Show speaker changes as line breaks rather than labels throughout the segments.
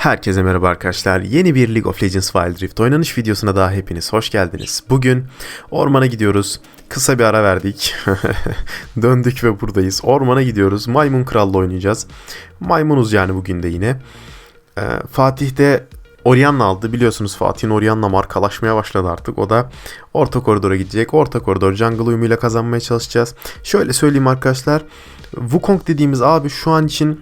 Herkese merhaba arkadaşlar. Yeni bir League of Legends Wild Rift oynanış videosuna daha hepiniz hoş geldiniz. Bugün ormana gidiyoruz. Kısa bir ara verdik. Döndük ve buradayız. Ormana gidiyoruz. Maymun Kral'la oynayacağız. Maymunuz yani bugün de yine. Ee, Fatih de Orianna aldı. Biliyorsunuz Fatih'in Orianna markalaşmaya başladı artık. O da orta koridora gidecek. Orta koridor jungle uyumuyla kazanmaya çalışacağız. Şöyle söyleyeyim arkadaşlar. Wukong dediğimiz abi şu an için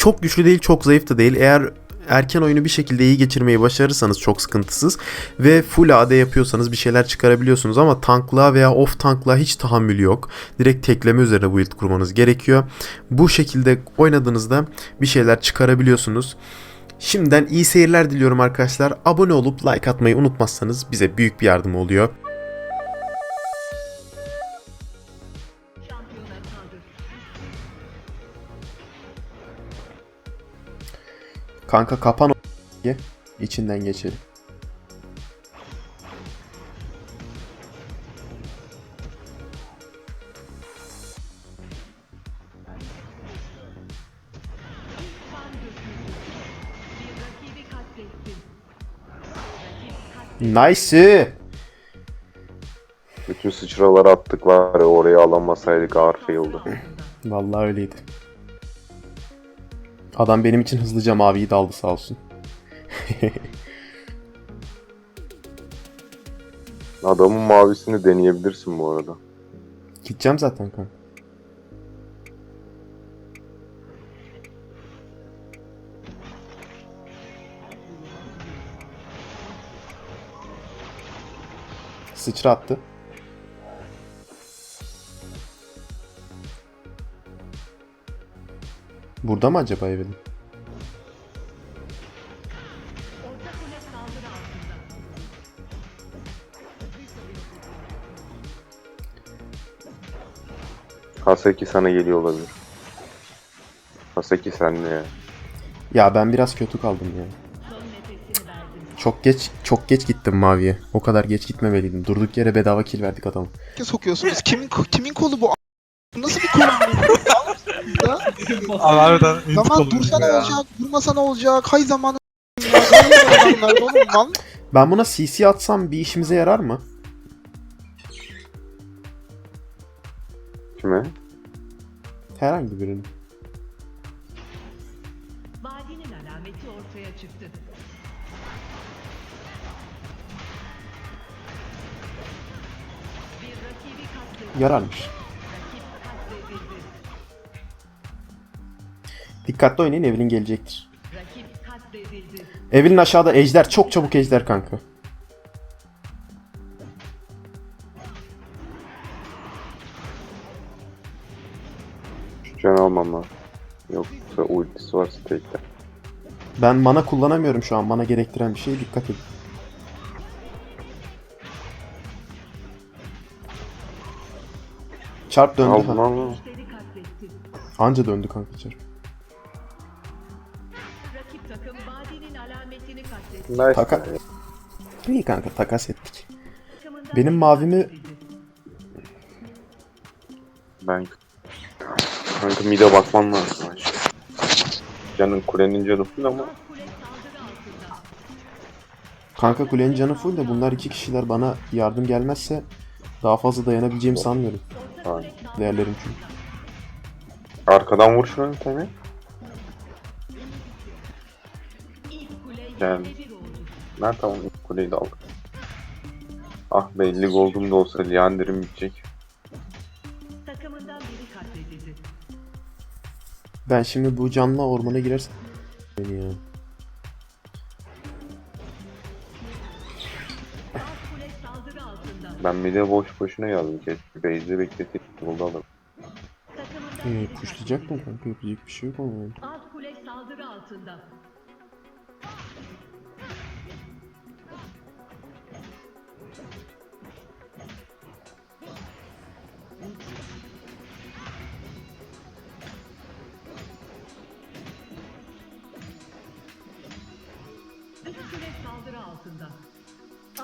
çok güçlü değil, çok zayıf da değil. Eğer erken oyunu bir şekilde iyi geçirmeyi başarırsanız çok sıkıntısız ve full AD yapıyorsanız bir şeyler çıkarabiliyorsunuz ama tanklığa veya off tanklığa hiç tahammülü yok. Direkt tekleme üzerine build kurmanız gerekiyor. Bu şekilde oynadığınızda bir şeyler çıkarabiliyorsunuz. Şimdiden iyi seyirler diliyorum arkadaşlar. Abone olup like atmayı unutmazsanız bize büyük bir yardım oluyor. Kanka kapan o içinden geçelim. Nice.
Bütün sıçraları attık var ya oraya alamasaydık ağır fail'dı.
Vallahi öyleydi. Adam benim için hızlıca maviyi daldı sağ olsun.
Adamın mavisini deneyebilirsin bu arada.
Gideceğim zaten kanka. Sıçra attı. Burada mı acaba Evelyn?
Haseki sana geliyor olabilir. Haseki senle ya.
Ya ben biraz kötü kaldım ya. Çok geç çok geç gittim maviye. O kadar geç gitmemeliydim. Durduk yere bedava kill verdik adamı.
Ne sokuyorsunuz? Kimin kimin kolu bu? Nasıl bir kol
Abi harbiden
Zaman
olmuş
dursa ne
ya.
olacak, durmasa ne olacak? Hay zamanı ya, böyle adamlar oğlum lan.
Ben buna CC atsam bir işimize yarar mı?
Kime?
Herhangi birinin.
Vadinin alameti ortaya çıktı. Bir rakibi katledildi.
Yararmış. Dikkatli oynayın Evelyn gelecektir. Evelyn aşağıda ejder. Çok çabuk ejder kanka.
Can almam lazım. Yoksa ultisi varsa tekte.
Ben mana kullanamıyorum şu an. Mana gerektiren bir şeye dikkat edin. Çarp döndü.
Katletti.
Anca döndü kanka çarp.
Nice.
Taka... İyi kanka takas ettik. Benim mavimi-.
Ben... Kanka mide bakman lazım. Canın kulenin canı full ama.
Kanka kulenin canı full de bunlar iki kişiler bana yardım gelmezse daha fazla dayanabileceğimi sanmıyorum.
Saldırı
Değerlerim çünkü.
arkadan vur şuna bir tane. Yani. Ben tamam ilk kuleyi de aldım. Ah belli goldum da olsa Leander'im bitecek.
Takımından biri katledildi.
Ben şimdi bu canla ormana girersem beni ya.
Alt kule saldırı altında.
Ben mide boş boşuna yazdım. Keşke base'de bekletip golda alırım.
Takımından
Ee,
biri
pushlayacak mı kanka? Yapacak bir şey yok ama.
Alt kule saldırı altında.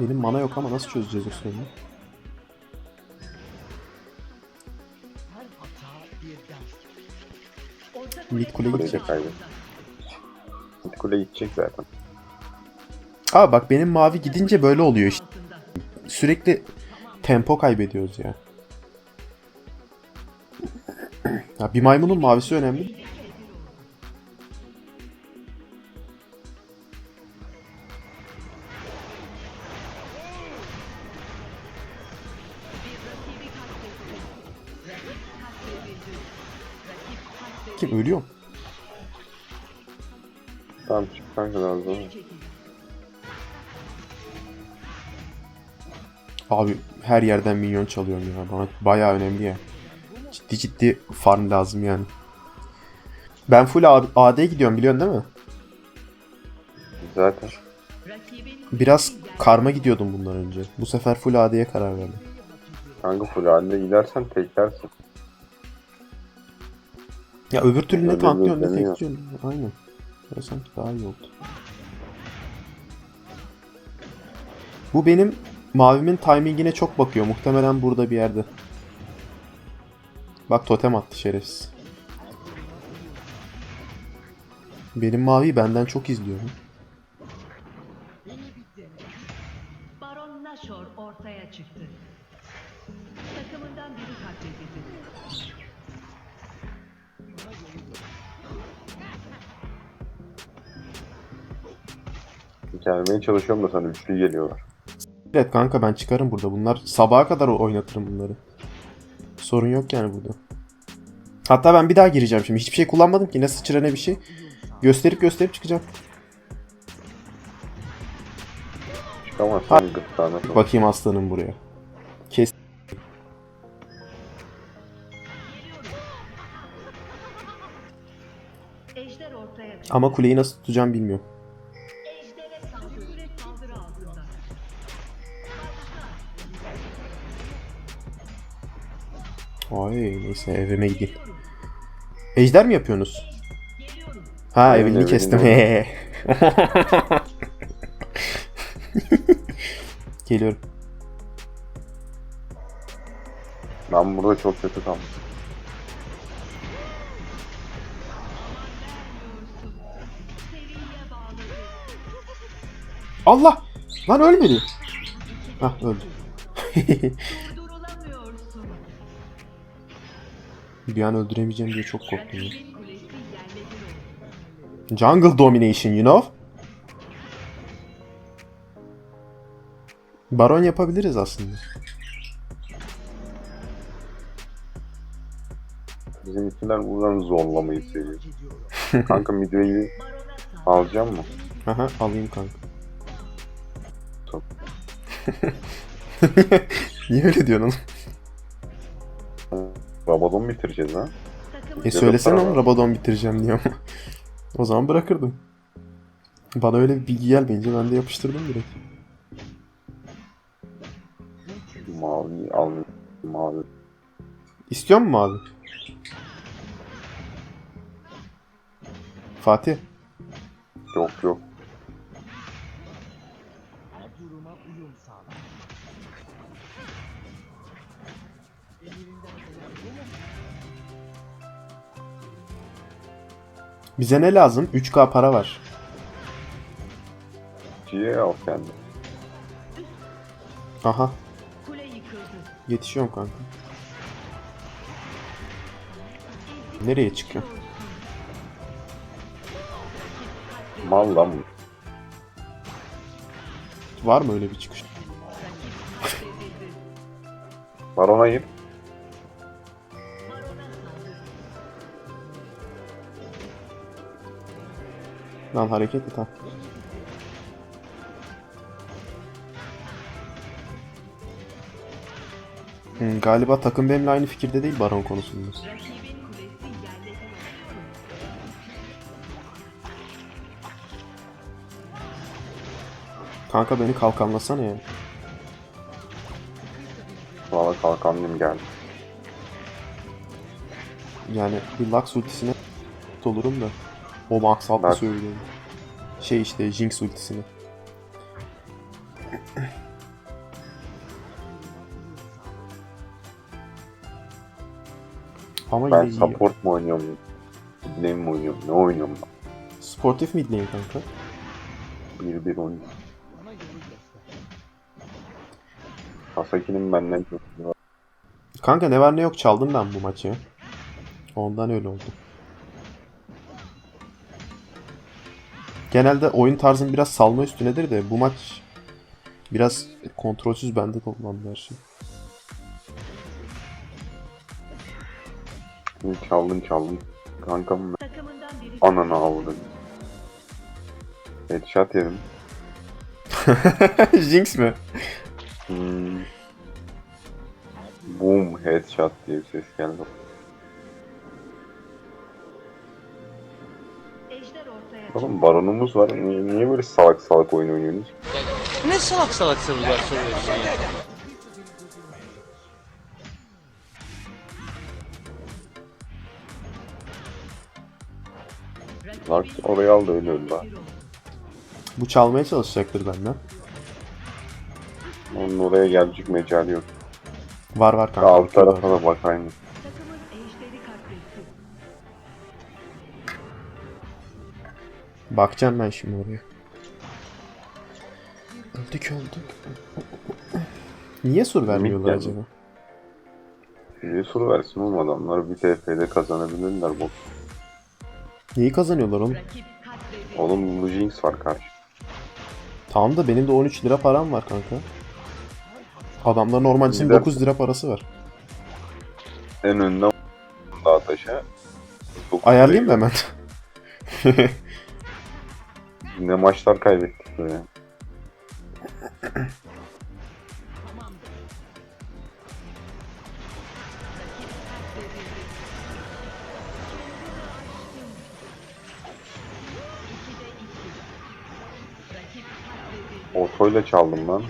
Benim mana yok ama nasıl çözeceğiz o sorunu? Mid kule gidecek.
altında.
kule gidecek zaten.
Aa bak benim mavi gidince böyle oluyor işte. Sürekli tempo kaybediyoruz ya. Ya bir maymunun mavisi önemli. Kim ölüyor mu?
Tamam çık kanka sonra.
Abi her yerden minyon çalıyorum ya. Bana bayağı önemli ya. Ciddi ciddi farm lazım yani. Ben full A- AD gidiyorum biliyorsun değil mi?
Zaten.
Biraz karma gidiyordum bundan önce. Bu sefer full AD'ye karar verdim.
Kanka full halinde gidersen teklersin.
Ya öbür türlü ne tanklıyorsun ne tekliyorsun. Aynen. Ya sanki daha iyi oldu. Bu benim mavimin timingine çok bakıyor. Muhtemelen burada bir yerde. Bak totem attı şerefsiz. Benim mavi benden çok izliyor.
Baron Nashor ortaya çıktı. Takımından biri katledildi.
Gelmeye çalışıyorum da sana üçlü geliyorlar.
Evet kanka ben çıkarım burada. Bunlar sabaha kadar oynatırım bunları. Sorun yok yani burada. Hatta ben bir daha gireceğim şimdi. Hiçbir şey kullanmadım ki. Ne sıçra ne bir şey. Gösterip gösterip çıkacağım.
Gırtlağına sok.
Bakayım aslanım buraya. Kes.
Ejder ortaya çıktı.
Ama kuleyi nasıl tutacağım bilmiyorum. Ay neyse evime gideyim. Ejder mi yapıyorsunuz? Ha
Aynen,
evini kestim. Geliyorum.
Ben burada çok kötü kaldım.
Allah! Lan ölmedi. Hah öldü. bir an öldüremeyeceğim diye çok korktum ya. Jungle domination you know? Baron yapabiliriz aslında.
Bizimkiler buradan zorlamayı seviyor. Kanka
saldırı.
alacağım mı?
Aha alayım kanka.
Tamam.
Niye öyle diyorsun oğlum?
Rabadon bitireceğiz ha.
E söylesene
var.
Rabadon bitireceğim diyor ama. o zaman bırakırdım. Bana öyle bir bilgi gelmeyince ben de yapıştırdım direkt.
Mavi al. Mavi.
İstiyor musun abi? Fatih.
Yok yok.
Bize ne lazım? 3K para var.
Ciye al kendi.
Aha. Yetişiyorum kanka. Nereye çıkıyor?
Mal lan bu.
Var mı öyle bir çıkış?
Barona gir.
Lan hareket et ha. Hmm, galiba takım benimle aynı fikirde değil Baron konusunda. Kanka beni kalkanlasana ya.
Valla kalkanlıyım geldi.
Yani bir Lux ultisine olurum da. O altı
Bak.
söylüyorum. Şey işte Jinx ultisine. Ama
Ben
yine iyi.
support mu oynuyorum? Lane mi oynuyorum? Ne oynuyorum ben?
Sportif mid lane kanka.
1-1 oyun. Hasaki'nin benden çok.
Kanka ne var ne yok çaldım ben bu maçı. Ondan öyle oldu. Genelde oyun tarzım biraz salma üstünedir de bu maç biraz kontrolsüz bende toplandı her şey.
Çaldın çaldın. Kankam
Takımından biri
ananı avladın. Headshot yedim.
Jinx mi?
Hmm. Boom headshot diye bir ses geldi. Oğlum baronumuz var. Niye, niye böyle salak salak oyun oynuyorsunuz?
Ne salak salak sorular soruyorsun ya?
Lars orayı aldı öyle öldü ha.
Bu çalmaya çalışacaktır benden.
Onun oraya gelecek mecali yok.
Var var kanka.
Alt tarafa da bak aynı.
Bakacağım ben şimdi oraya. Öldük öldük. Niye sur vermiyorlar
geldi.
acaba?
Bir soru versin oğlum adamlar bir TF'de kazanabilirler bu.
Neyi kazanıyorlar oğlum?
Oğlum Blue Jinx var karşı.
Tamam da benim de 13 lira param var kanka. Adamda normalcisinin
Gider.
9 lira parası var.
En önden dağ taşa.
Ayarlayayım mı hemen?
Ne maçlar kaybettik böyle. Otoyla çaldım ben.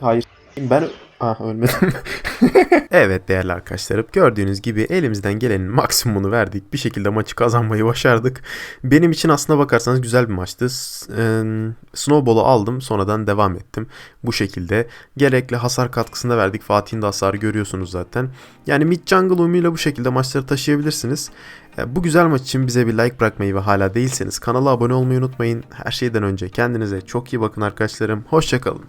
Hayır. Ben ah ölmedim. evet değerli arkadaşlarım gördüğünüz gibi elimizden gelenin maksimumunu verdik. Bir şekilde maçı kazanmayı başardık. Benim için aslına bakarsanız güzel bir maçtı. Snowball'u aldım sonradan devam ettim. Bu şekilde gerekli hasar katkısını da verdik. Fatih'in de hasarı görüyorsunuz zaten. Yani mid jungle umuyla bu şekilde maçları taşıyabilirsiniz. E, Bu güzel maç için bize bir like bırakmayı ve hala değilseniz kanala abone olmayı unutmayın. Her şeyden önce kendinize çok iyi bakın arkadaşlarım. Hoşçakalın.